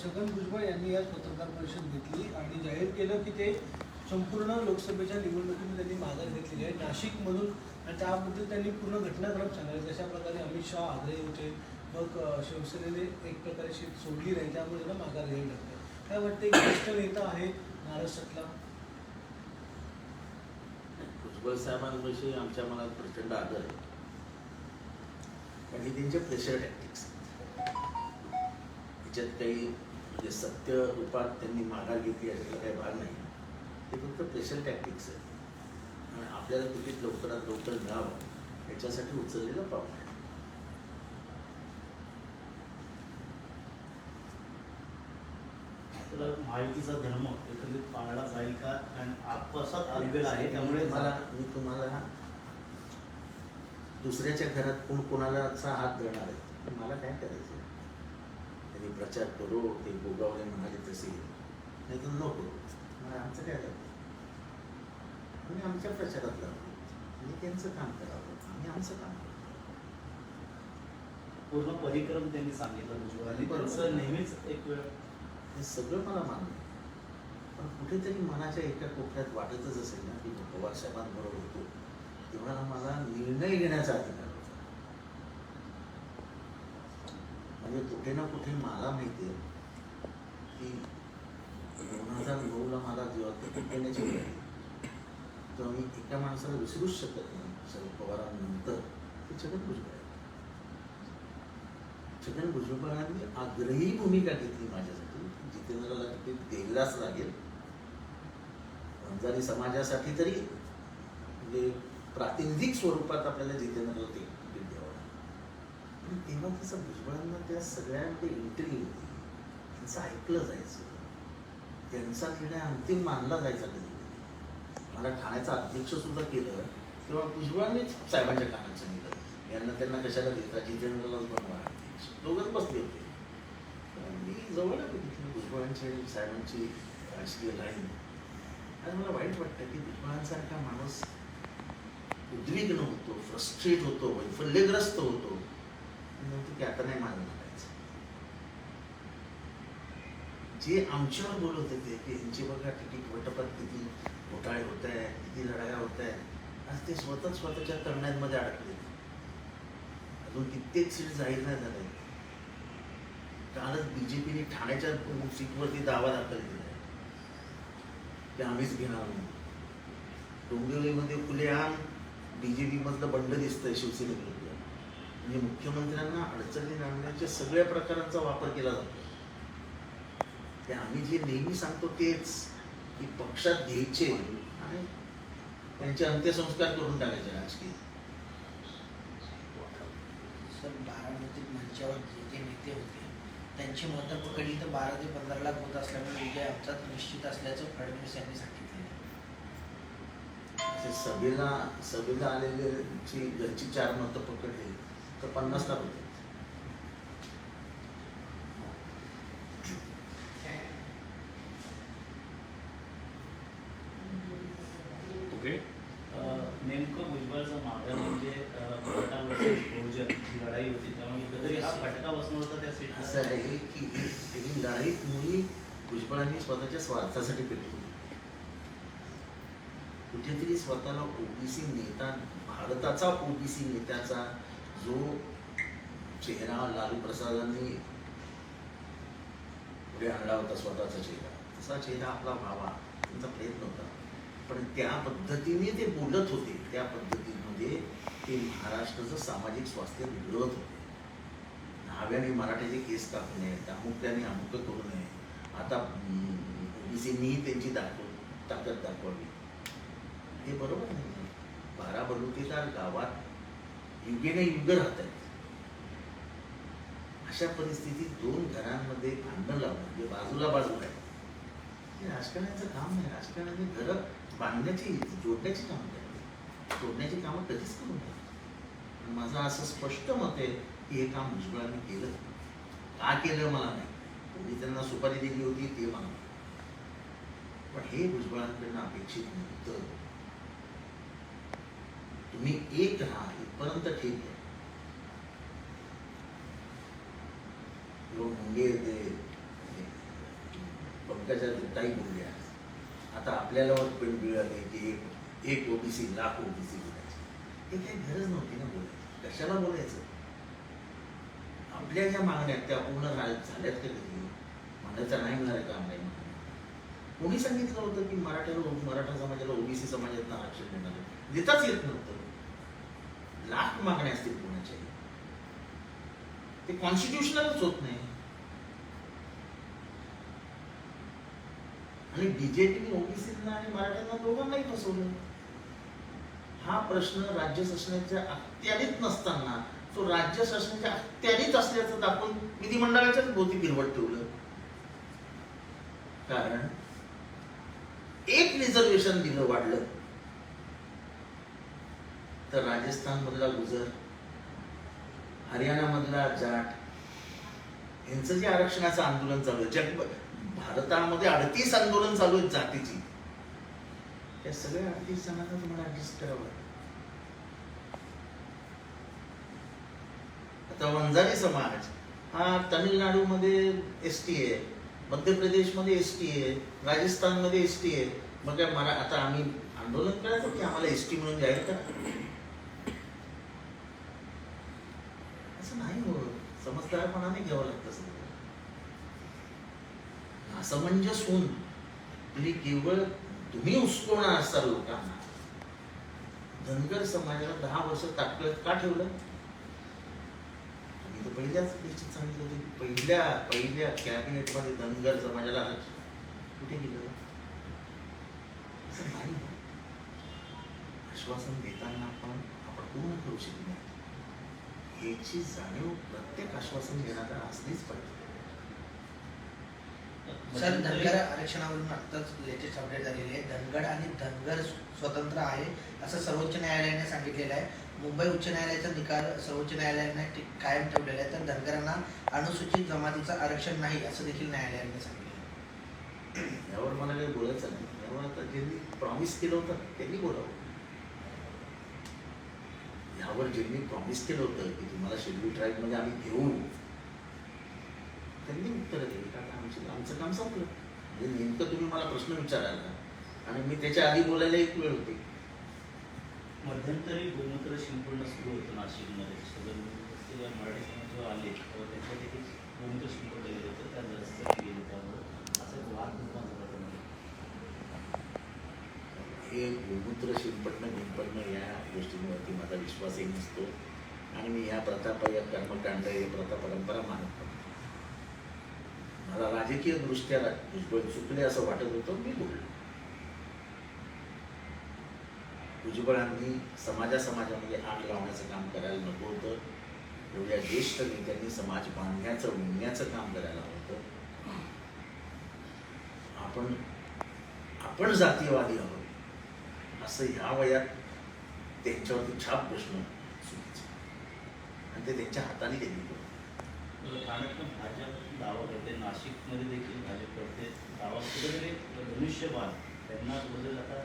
छगन भुजबळ यांनी आज पत्रकार परिषद घेतली आणि जाहीर केलं की ते संपूर्ण लोकसभेच्या निवडणुकीमध्ये त्यांनी माघार घेतलेली आहे. नाशिकमधून आणि त्याबद्दल त्यांनी पूर्ण घटनाक्रम सांगितलं जशा प्रकारे अमित शहा आग्रही होते मग शिवसेनेने एक प्रकारे शीट सोडली नाही त्यामुळे त्यांना माघार घ्यावी लागते. काय वाटतं एक ज्येष्ठ नेता आहे महाराष्ट्रातला भुजबळ साहेबांविषयी आमच्या मनात प्रचंड आदर आहे. पण ही त्यांचे प्रेशर टॅक्टिक्स त्याच्यात काही म्हणजे सत्य रूपात त्यांनी माघार घेतली याच्यातला काही भाग नाही. ते फक्त प्रेशर टॅक्टिक्स आहे आणि आपल्याला तिकीट लवकरात लवकर मिळावं याच्यासाठी उचललेलं पाऊल आहे. तर महायुतीचा धर्म एकंदरीत पाळला जाईल का? कारण आपसात आलेला आहे त्यामुळे मला मी तुम्हाला दुसऱ्याच्या घरात कोण कोणालाचा हात धरणार आहे? मला काय करायचं? त्यांनी प्रचार करो ते गोगावले म्हणाले तसे. नाही तर नको मला आमचं काय लागतं आम्ही आमच्या प्रचारात लागलो. आणि त्यांचं काम करावं. आम्ही आमचं काम करतो. पूर्ण परिक्रम त्यांनी सांगितलं भुजबळांनी बरोबर. त्यांचं नेहमीच एक वेळ. हे सगळं मला मान्य. पण कुठेतरी मनाच्या एका कोपऱ्यात वाटतच असेल ना की पवार साहेबांबरोबर होतो. तेव्हा मला निर्णय घेण्याचा अधिकार होता म्हणजे कुठे ना कुठे मला माहिती आहे की दोन हजार नऊला मला जीवात तिकीट देण्याची मी एका माणसाला विसरूच शकत नाही शरद पवारांनंतर ते छगन भुजबळ आहे. छगन भुजबळांनी आग्रही भूमिका घेतली माझ्यासाठी. जितेंद्रला तिथे द्यायलाच लागेल. वंजारी समाजासाठी तरी म्हणजे प्रातिनिधिक स्वरूपात आपल्याला जितेंद्रला ते तिकीट द्यावं लागेल पण तेव्हा तिचं भुजबळांना त्या सगळ्यांमध्ये एंट्री होती त्यांचं ऐकलं जायचं. त्यांचा निर्णय अंतिम मानला जायचा कधी मला ठाण्याचा अध्यक्ष सुद्धा केलं तेव्हा भुजबळांनीच साहेबांच्या कानात सांगितलं. यांना त्यांना कशाला देता? जितेंद्रलाच बनवा. दोघं बसले होते. मी जवळ आलो भुजबळांची आणि साहेबांची राजकीय लाईन आणि मला वाईट वाटतं की भुजबळांसारखा माणूस उद्विग्न होतो फ्रस्ट्रेट होतो वैफल्यग्रस्त होतो. म्हणतो की आता नाही मागणार जे आमच्यावर बोलत होते की यांचे बघा तिकीट पोटपात किती घोटाळे होत आहे किती लढाया होत आहे आज ते स्वतः स्वतःच्या तरणांमध्ये अडकले. अजून कित्येक सीट जाहीर नाही झाले. कालच बीजेपीने ठाण्याच्या सीटवरती दावा दाखल केला. की आम्हीच घेणार म्हणून डोंबिवलीमध्ये खुलेआम बीजेपी मधलं बंड दिसतंय शिवसेनेकडे. म्हणजे मुख्यमंत्र्यांना अडचणी आणण्याच्या सगळ्या प्रकारांचा वापर केला जातो. ते आम्ही जे नेहमी सांगतो तेच की पक्षात घ्यायचे आणि त्यांचे अंत्यसंस्कार करून टाकायचे राजकीय. सर बारामतीत मंचावर जे जे नेते होते त्यांची मतं पकडली तर बारा ते पंधरा लाख होत असल्यामुळे विजय आमचाच निश्चित असल्याचं फडणवीस यांनी सांगितले. सभेला सभेला आलेल्याची घरची चार मतं पकडली तर पन्नास लाख होते. ओके. नेमकं भुजबळचं म्हणजे बहुजन ही लढाई होती त्यामुळे कुठेतरी हा फटका बसणार होता त्या असं सीटला आहे की ही लढाई मुली भुजबळांनी स्वतःच्या स्वार्थासाठी पेटली कुठेतरी स्वतःला ओबीसी नेता भारताचा ओबीसी नेत्याचा जो चेहरा लालू प्रसादांनी पुढे आणला होता स्वतःचा चेहरा तसा चेहरा आपला व्हावा त्यांचा प्रयत्न होता. पण त्या पद्धतीने ते बोलत होते. त्या पद्धतीमध्ये ते महाराष्ट्राचं सामाजिक स्वास्थ्य बिघडवत होते. न्हाव्याने मराठ्याचे केस कापू नये अमुक्याने अमुक करू नये. आता ओबीसीनी त्यांची दाखव ताकद दाखवावी. हे बरोबर नाही. बारा बलुतेदार गावात युगेने युग राहत आहेत अशा परिस्थितीत दोन घरांमध्ये भांडणं लावणं म्हणजे बाजूला बाजूला आहे हे राजकारण्याचं काम नाही राजकारणाने घरं बांधण्याची जोडण्याची कामं करायची जोडण्याची कामं कधीच करू नये. माझं असं स्पष्ट मत आहे की हे काम भुजबळांनी केलं. का केलं मला नाही? मी त्यांना सुपारी दिली होती ते मला पण हे भुजबळांकडनं अपेक्षित नव्हतं. तुम्ही एक राहा परंत ठीक आहे. लोक मुंगे ते म्हणजे पंकजा काही बोलल्या आता आपल्याला पण मिळाले की एक एक ओबीसी लाख ओबीसी बोलायची. हे काही गरज नव्हती ना बोलायची. कशाला बोलायचं? आपल्या ज्या मागण्या त्या पूर्ण झाल्यात का कधी? म्हणायचं नाही मिळालं काम नाही कोणी सांगितलं होतं की मराठ्याला मराठा समाजाला ओबीसी समाजात आरक्षण देणार देताच येत नव्हतं. लाख मागण्या असतील कोणाच्या ते कॉन्स्टिट्युशनलच होत नाही. आणि बीजेपीने ओबीसीना आणि मराठ्यांना दोघांनाही फसवलं. हा प्रश्न राज्य शासनाच्या अखत्यारीत नसताना तो राज्य शासनाच्या अखत्यारीत असल्याचं दाखवून विधिमंडळाच्याच भोवती गिरवट ठेवलं. कारण एक रिझर्वेशन दिलं वाढलं. तर राजस्थान मधला गुजर हरियाणा मधला जाट यांचं जे आरक्षणाचं आंदोलन चालू आहे जग भारतामध्ये अडतीस आंदोलन चालू आहेत जातीची. त्या सगळ्या अडतीस जणांना तुम्हाला ऍडजस्ट करावं आता वंजारी समाज हा तमिळनाडूमध्ये एस टी आहे मध्य प्रदेशमध्ये एस टी आहे राजस्थानमध्ये एस टी आहे. मग काय मला आता आम्ही आंदोलन करायचं की आम्हाला एस टी म्हणून जाहीर करा असं नाही होत घ्यावं लागतं असमंजस म्हणजे होऊन म्हणजे केवळ तुम्ही उस्कवणार असाल लोकांना. धनगर समाजाला दहा वर्ष ताटकळत का ठेवलं? तुम्ही तर पहिल्याच गोष्टीत सांगितलं होतं पहिल्या पहिल्या कॅबिनेटमध्ये धनगर समाजाला कुठे गेलं? असं नाही. आश्वासन देताना आपण आपण पूर्ण करू शकणार याची जाणीव प्रत्येक आश्वासन घेणारा असलीच पाहिजे. सर धनगर आरक्षणावरून आत्ताच लेटेस्ट अपडेट झालेली आहे. धनगड आणि धनगर स्वतंत्र आहे असं सर्वोच्च न्यायालयाने सांगितलेलं आहे. मुंबई उच्च न्यायालयाचा निकाल सर्वोच्च न्यायालयाने कायम ठेवलेला आहे. तर धनगरांना अनुसूचित जमातीचं आरक्षण नाही असं देखील न्यायालयाने सांगितलं. यावर मला काही बोलायचं नाही. यावर प्रॉमिस केलं होतं त्यांनी बोलावं. यावर ज्यांनी प्रॉमिस केलं होतं की तुम्हाला शेड्यूल ट्राईबमध्ये म्हणजे आम्ही घेऊ. त्यांनी उत्तरं दिली. कारण आमची आमचं काम संपलं. म्हणजे नेमकं तुम्ही मला प्रश्न विचारायला. आणि मी त्याच्या आधी बोलायला एक वेळ होती. मध्यंतरी गोमूत्र शिंपडणं सुरू होतं नाशिकमध्ये. सदन मराठी समाज जेव्हा आले तेव्हा त्यांच्या देखील गोमूत्र शिंपडलं गेलं होतं. त्या रस्त्यात गेले त्यामुळे असा एक वाद निर्माण झाला हे गोमूत्र शिंपटणं गिंपटणं या गोष्टींवरती माझा विश्वासही नसतो. आणि मी या प्रथा या कर्मकांड हे प्रथा परंपरा मानत नव्हतो मला राजकीय दृष्ट्या भुजबळ चुकले असं वाटत होतं मी बोललो. भुजबळांनी समाजा समाजामध्ये आग लावण्याचं काम करायला नको होतं. एवढ्या ज्येष्ठ नेत्यांनी समाज बांधण्याचं विणण्याचं काम करायला होतं. आपण आपण जातीयवादी आहोत. असं ह्या वयात त्यांच्यावरती छाप बसणं चुकीचं आणि ते त्यांच्या हाताने त्यांनी केलं ठाण्यात भाजप दावा करते नाशिकमध्ये देखील भाजप करते दावा कुठेतरी धनुष्यबाण त्यांना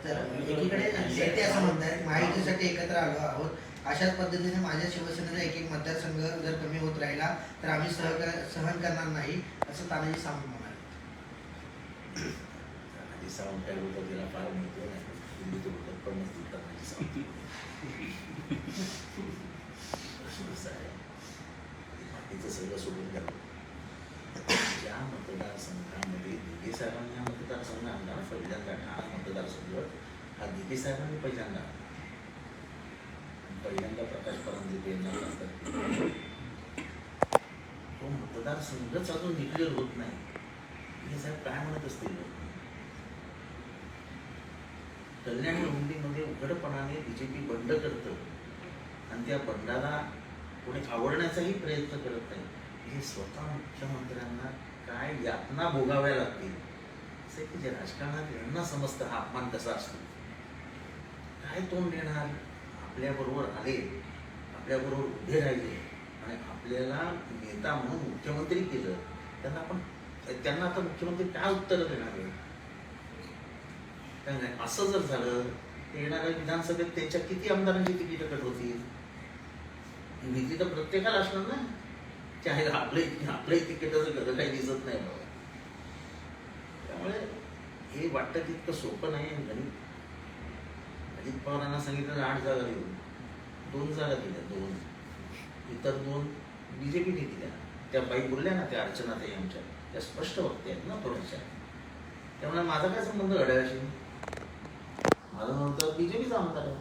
तर आता एकीकडे नेते असं म्हणतात माहितीसाठी एकत्र आलो आहोत अशाच पद्धतीने माझ्या शिवसेनेचा एक एक मतदारसंघ जर कमी होत राहिला तर आम्ही सहकार सहन करणार नाही असं तानाजी सावंत म्हणाले आधी सावंत काय बोलतात त्याला फार महत्त्व नाही हिंदीत बोलतात पण नसतील तानाजी सावंत असं आहे बाकीचं सगळं सोडून द्यावं ज्या मतदारसंघामध्ये दिघे साहेबांनी हा मतदारसंघ आणला पहिल्यांदा ठाणा मतदारसंघ हा दिघे साहेबांनी पहिल्यांदा पहिल्यांदा प्रकाश परंजित यांना खासदार केलं. तो मतदारसंघच अजून डिक्लेअर होत नाही हे साहेब काय म्हणत असतील कल्याण हुंडीमध्ये उघडपणाने बीजेपी बंड करतं. आणि त्या बंडाला कोणी आवडण्याचाही प्रयत्न करत नाही. हे स्वतः मुख्यमंत्र्यांना काय यातना भोगाव्या लागतील? असं की जे राजकारणात यांना समजतं हा अपमान कसा असतो? काय तोंड देणार? आपल्याबरोबर आले आपल्याबरोबर उभे राहिले आणि आपल्याला नेता म्हणून मुख्यमंत्री केलं. त्यांना आपण त्यांना आता मुख्यमंत्री काय उत्तर देणार आहे काय नाही असं जर झालं येणाऱ्या विधानसभेत त्यांच्या किती आमदारांची तिकीट कट होतील? भीती तर प्रत्येकाला असणार ना. चाहे आपलं आपलंही तिकिटाचं गरज काही दिसत नाही बाबा. त्यामुळे हे वाटतं की इतकं सोपं नाही आहे. गणित अजित पवारांना सांगितलं आठ जागा देऊन. दोन जागा दिल्या दोन. इतर दोन बी जे पीने दिल्या. त्या बाई बोलल्या ना त्या अर्चना ताई आमच्या. त्या स्पष्ट वक्त्या आहेत ना थोड्याशा. त्यामुळे माझा काय संबंध घड्याळाशी? माझं नव्हतं बी जे पीचा आमदार आहे.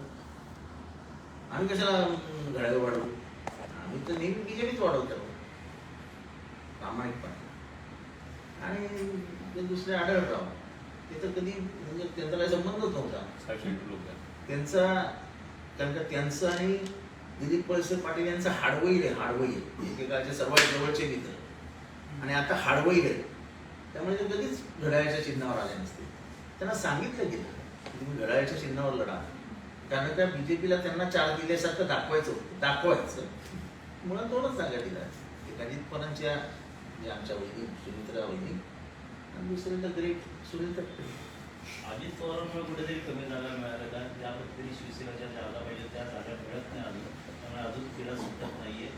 आम्ही कशाला घड्याळ वाढवू? आम्ही तर नेहमी बी जे पीच वाढवतो. प्रामाणिकपणे. आणि ते दुसरे आढळराव ते तर कधी म्हणजे त्यांचा काही संबंधच नव्हता. त्यांचा कारण का त्यांचं आणि दिलीप वळसे पाटील यांचं हाडवैल आहे. हाडवैल एकेकाचे सर्वात जवळचे मित्र. आणि आता हाडवैल आहे त्यामुळे ते कधीच घड्याळ्याच्या चिन्हावर आले नसते. त्यांना सांगितलं गेलं. की तुम्ही घड्याळ्याच्या चिन्हावर लढा. कारण त्या बीजेपीला त्यांना चार दिल्यासारखं दाखवायचं होतं दाखवायचं. मुळात दोनच जागा दिल्या एक अजित पवारांच्या जे आमच्या वहिनी सुमित्रा वहिनी आणि दुसरे तर ग्रेट सुनील तटकरे अजित पवारांमुळे कुठेतरी कमी जागा मिळाल्या का? ज्या पद्धतीने शिवसेनेच्या जागा पाहिजे त्या जागा मिळत नाही अजून. त्यामुळे अजून तिला सुटत नाहीये.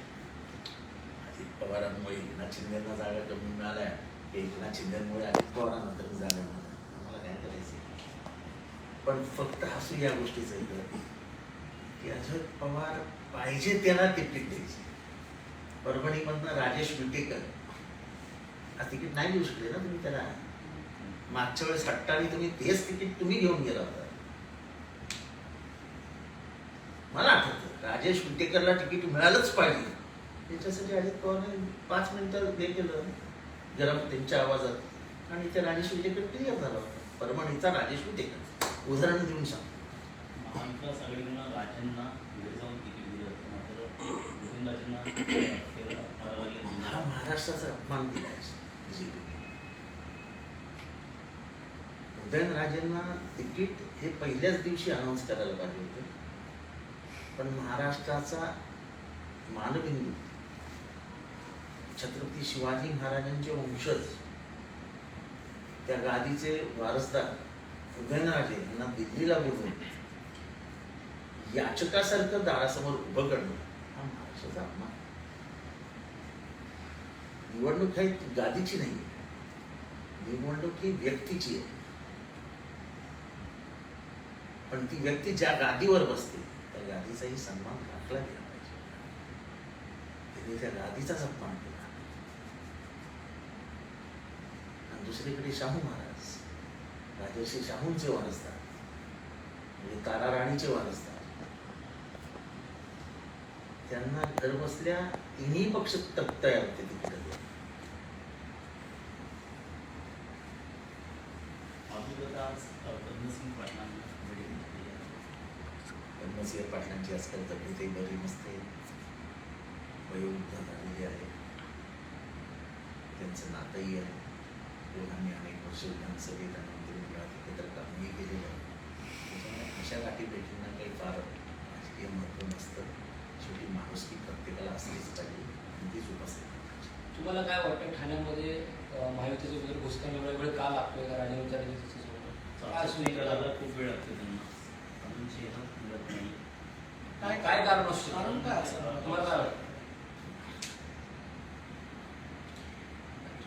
अजित पवारांमुळे एकनाथ शिंदेना जागा कमी मिळाल्या. एकनाथ शिंदेमुळे अजित पवारांनंतर जागा मिळाल्या पण फक्त हसू या गोष्टीचं इकडं की अजित पवार पाहिजे त्याला तिकीट द्यायची. परभणीमधनं राजेश विटेकर आज तिकीट नाही देऊ शकले ना तुम्ही त्याला? मागच्या वेळेस हट्टाने तुम्ही तेच तिकीट तुम्ही घेऊन गेला होता. मला आठवतं राजेश विटेकरला तिकीट मिळालंच पाहिजे. त्याच्यासाठी अजित पवारने पाच मिनिटं हे केलं गरम त्यांच्या आवाजात. आणि ते राजेश विटेकर क्लिअर झाला होता. परभणीचा राजेश विटेकर. उदाहरण देऊन सांग. महाविकास आघाडीनं राजांना पुढे जाऊन तिकीट दिलं होतं. मात्र हा. महाराष्ट्राचा अपमान दिला बीजेपी उदयनराजेंना तिकीट हे पहिल्याच दिवशी अनाऊन्स करायला पाहिजे होतं. पण महाराष्ट्राचा मानबिंदू छत्रपती शिवाजी महाराजांचे वंशज त्या गादीचे वारसदार उदयनराजे यांना दिल्लीला बोलून याचकासारखं दारासमोर उभं करणं हा महाराष्ट्राचा अपमान निवडणूक काही गादीची नाही निवडणूक ही व्यक्तीची आहे. पण ती व्यक्ती ज्या गादीवर बसते त्या गादीचाही सन्मान राखला गेला पाहिजे. त्यांनी त्या गादीचा सन्मान केला. आणि दुसरीकडे शाहू महाराज. राजर्षी शाहूंचे वारसदार म्हणजे तारा राणीचे वारसदार त्यांना घर बसल्या तिन्ही पक्ष तक तयार होते आहे. पद्मसिंह पाटलांची आजकाल तब्येतही बरी नसते. वयोवृद्ध झालेली आहे. त्यांचं नातंही आहे. दोघांनी अनेक वर्ष विधानसभेत आणि एकत्र कामही केलेलं आहे. त्याच्यामुळे अशा गाठी भेटींना काही फार राजकीय महत्त्व नसतं. शेवटी माणुसकी प्रत्येकाला असलीच पाहिजे आणि तीच उपस्थित तुम्हाला काय वाटतं? ठाण्यामध्ये महायुतीचं वगैरे एवढा वेळ का लागतोय? का राजन विचारांनी काय चाचणी करायला खूप वेळ लागतो त्यांना. अजून चेहरा मिळत नाही. काय काय कारण असू शकतं? कारण काय असं? तुम्हाला काय वाटतं?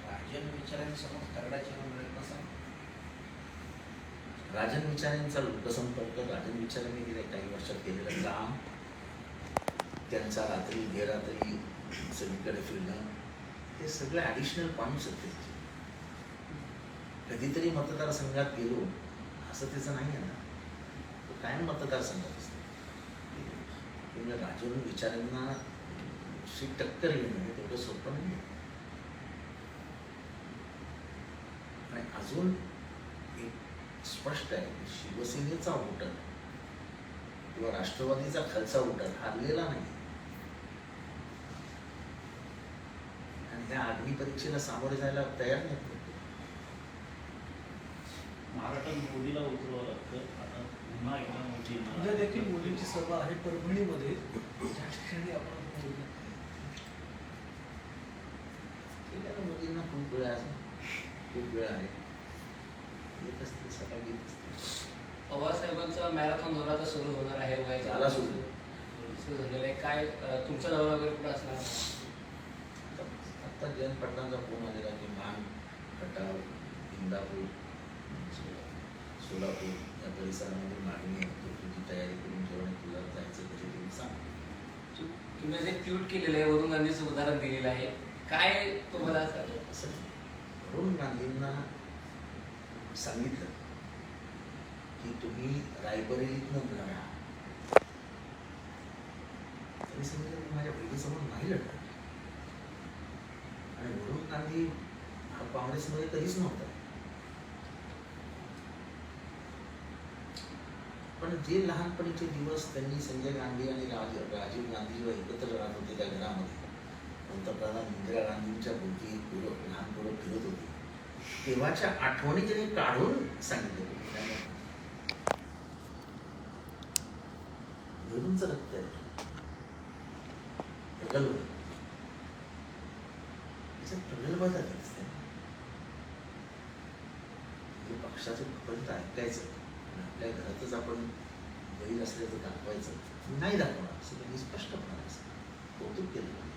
राजन विचारांसमोर तगडाची मिळेल कसं राजन विचारांचा लोकसंपर्क राजन विचारांनी गेल्या काही वर्षात केलेलं काम त्यांचा रात्री बेरात्री सगळीकडे फिरणं हे सगळे ॲडिशनल पॉईंट्स आहेत कधीतरी मतदारसंघात गेलो असं त्याचं नाही आहे ना. तो कायम मतदारसंघात असतो. त्यामुळे राजन विचारांना शी टक्कर घेणं हे तेवढं सोपं नाही आहे. आणि अजून स्पष्ट आहे की शिवसेनेचा वोटर किंवा राष्ट्रवादीचा खालचा वोटर हारलेला नाही. आणि ह्या अग्निपरीक्षेला सामोरे जायला तयार नाही. महाराष्ट्रात मोदीला उतरवावं लागतं. आता पुन्हा एकदा मोदी. उद्या देखील मोदींची सभा आहे परभणीमध्ये. ज्या ठिकाणी आपण मोदींना खूप वेळ आहे. खूप वेळ आहे. येत असतील सकाळी येत असतील. पवार साहेबांचा मॅरेथॉन दौरा आता सुरू होणार आहे वयाच्या झाला सुरू. सुरू झालेला आहे. काय अं, तुमचा दौरा वगैरे कुठं असणार? आता जयंत पाटलांचा फोन आलेला की मान खटाव इंदापूर. सोलापूर या परिसरामध्ये मागणी आहे. तर तुझी तयारी करून ठेव आणि तुला जायचं कधी तुम्ही सांग. तुम्ही जे ट्विट केलेलं आहे वरुण गांधीचं उदाहरण दिलेलं आहे. काय तुम्हाला असं असं वरुण गांधींना सांगितलं की तुम्ही रायबरेलीतनं लढा त्यांनी सांगितलं मी माझ्या बहिणीसमोर नाही लढणार. आणि म्हणून गांधी हा काँग्रेसमध्ये कधीच नव्हता. पण जे लहानपणीचे दिवस त्यांनी संजय गांधी आणि राज राजीव गांधी जेव्हा एकत्र राहत होते त्या घरामध्ये पंतप्रधान इंदिरा गांधींच्या भोवती लहान पोरं फिरत होती. देवाच्या आठवणी त्यांनी काढून सांगितले. गुरुंच रक्त आहे. प्रगल्भ. त्याच्यात प्रगल्भता दिसते. म्हणजे पक्षाचं फक्त ऐकायचं. आणि आपल्या घरातच आपण बैल असल्याचं दाखवायचं. नाही दाखवणार असं त्यांनी स्पष्टपणे कौतुक केलं.